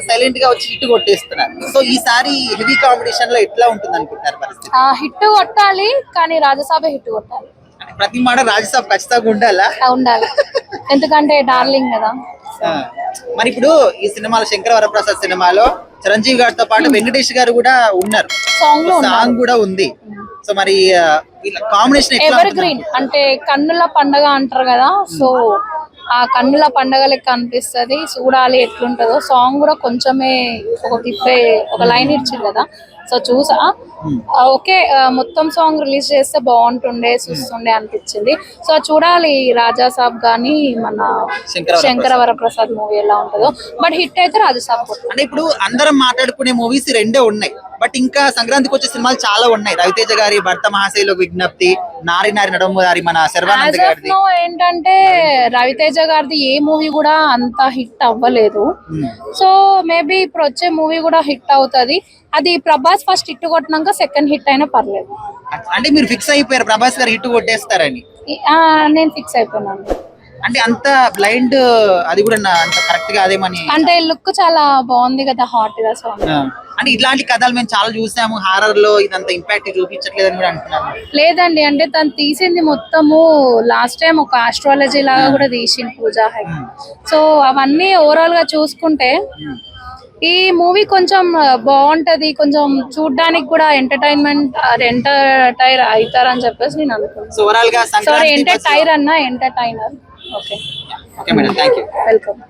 సైలెంట్గా వచ్చి హిట్ కొట్టేస్తున్నారు. సో ఈసారి హెవీ కాంపిటీషన్లో ఎట్లా ఉంటుంది అనుకుంటున్నారు పరిస్థితి? హిట్ కొట్టాలి కానీ రాజసాభ హిట్ కొట్టాలి. ప్రతి మాట రాజ్యసభ ఖచ్చితంగా ఉండాలా? ఉండాలి. ఎందుకంటే డార్లింగ్ కదా. మరి ఇప్పుడు ఈ సినిమాలో శంకర వరప్రసాద్ సినిమాలో చిరంజీవి గారితో పాటు వెంకటేష్ గారు కూడా ఉన్నారు. సాంగ్ కూడా ఉంది. సో మరి కాంబినేషన్ ఎవర్? గ్రీన్ అంటే కన్నుల పండగ అంటారు కదా. సో ఆ కన్నుల పండగ లెక్క అనిపిస్తది చూడాలి ఎట్లుంటదో. సాంగ్ కూడా కొంచెమే ఒక క్లిప్పే ఒక లైన్ ఇచ్చింది కదా. సో చూసా. ఆ, ఓకే మొత్తం సాంగ్ రిలీజ్ చేస్తే బాగుంటుండే చూస్తుండే అనిపించింది. సో చూడాలి రాజా సాబ్ గానీ మన శంకర శంకర వరప్రసాద్ మూవీ ఎలా ఉంటుందో. బట్ హిట్ అయితే రాజా సాబ్. అంటే ఇప్పుడు అందరం మాట్లాడుకునే మూవీస్ రెండే ఉన్నాయి. బట్ ఇంకా సంక్రాంతికి వచ్చే సినిమాలు చాలా ఉన్నాయి. రవితేజ గారి భర్త మహాశైలో విజ్ఞప్తి నారి నారి నడము గారి మన శర్వానంద్ గారిది. నో ఏంటంటే రవితేజ గారిది ఏ మూవీ కూడా అంత హిట్ అవ్వలేదు. ఉమ్. సో మేబీ ఇప్పుడు వచ్చే మూవీ కూడా హిట్ అవుతది. అది ప్రభాస్ ఫస్ట్ హిట్ కొట్టినాక సెకండ్ హిట్ అయినా పర్లేదు. అంటే మీరు ఫిక్స్ అయిపోయారు ప్రభాస్ గారు హిట్ కొట్టేస్తారని? నేను ఫిక్స్ అయిపోయినాను. అంటే అంత బ్లైండ్ అది కూడా అంత కరెక్ట్గా అదేమని? అంటే లుక్ చాలా బాగుంది కదా హాట్గా సో. అంటే ఇట్లాంటి కథలు మేము చాలా చూసాము. హారర్లో ఇదంత ఇంపాక్ట్ చూపించట్లేదని కూడా అంటున్నారు. లేదండి అంటే తను తీసింది మొత్తము లాస్ట్ టైం ఒక ఆస్ట్రాలజీ లాగా కూడా తీసింది పూజా హెగ్ సో అవన్నీ ఓవరాల్గా చూసుకుంటే ఈ మూవీ కొంచెం బాగుంటది. కొంచెం చూడ్డానికి కూడా ఎంటర్టైన్మెంట్ ఎంటర్టైర్ అవుతారని చెప్పేసి నేను అనుకుంటున్నాను సో సారీ ఎంటర్టైర్ అన్న ఎంటర్టైనర్ ఓకే వెల్కమ్